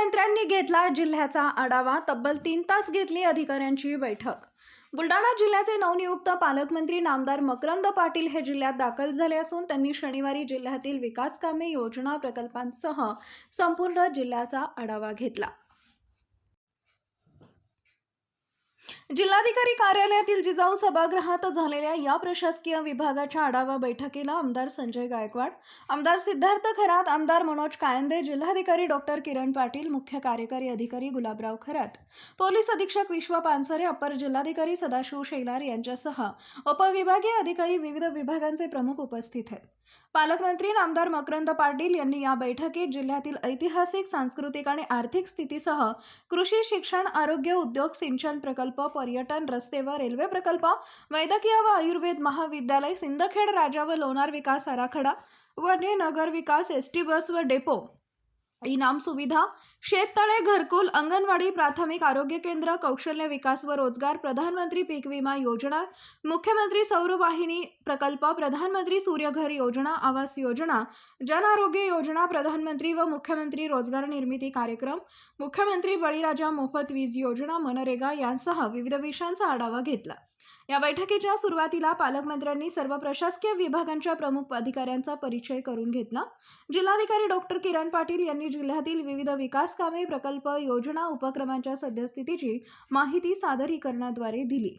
पालकमंत्र्यांनी घेतला जिल्ह्याचा आढावा. तब्बल तीन तास घेतली अधिकाऱ्यांची बैठक. बुलढाणा जिल्ह्याचे नवनियुक्त पालकमंत्री नामदार मकरंद पाटील हे जिल्ह्यात दाखल झाले असून त्यांनी शनिवारी जिल्ह्यातील विकास कामे योजना प्रकल्पांसह संपूर्ण जिल्ह्याचा आढावा घेतला. जिल्हाधिकारी कार्यालयातील जिजाऊ सभागृहात झालेल्या या प्रशासकीय विभागाच्या आढावा बैठकीला आमदार संजय गायकवाड आमदार सिद्धार्थ खरात आमदार मनोज कायंदे जिल्हाधिकारी डॉक्टर किरण पाटील मुख्य कार्यकारी अधिकारी गुलाबराव खरात पोलीस अधीक्षक विश्व पानसरे अपर जिल्हाधिकारी सदाशिव शेलार यांच्यासह उपविभागीय अधिकारी विविध विभागांचे प्रमुख उपस्थित आहेत. पालकमंत्री आमदार मकरंद पाटील यांनी या बैठकीत जिल्ह्यातील ऐतिहासिक सांस्कृतिक आणि आर्थिक स्थितीसह कृषी शिक्षण आरोग्य उद्योग सिंचन प्रकल्प पर्यटन रस्ते व रेल्वे प्रकल्प वैद्यकीय व आयुर्वेद महाविद्यालय सिंदखेड राजा व लोणार विकास आराखडा वने नगर विकास एस टी बस व डेपो इनाम सुविधा शेततळे घरकुल अंगणवाडी प्राथमिक आरोग्य केंद्र कौशल्य विकास व रोजगार प्रधानमंत्री पीक विमा योजना मुख्यमंत्री सौर वाहिनी प्रकल्प प्रधानमंत्री सूर्यघर योजना आवास योजना जन आरोग्य योजना प्रधानमंत्री व मुख्यमंत्री रोजगार निर्मिती कार्यक्रम मुख्यमंत्री बळीराजा मोफत वीज योजना मनरेगा यांसह विविध विषयांचा आढावा घेतला. या बैठकीच्या सुरुवातीला पालकमंत्र्यांनी सर्व प्रशासकीय विभागांच्या प्रमुख अधिकाऱ्यांचा परिचय करून घेतला. जिल्हाधिकारी डॉक्टर किरण पाटील यांनी जिल्ह्यातील विविध विकास कामे प्रकल्प योजना उपक्रमांच्या सद्यस्थितीची माहिती सादरीकरणाद्वारे दिली.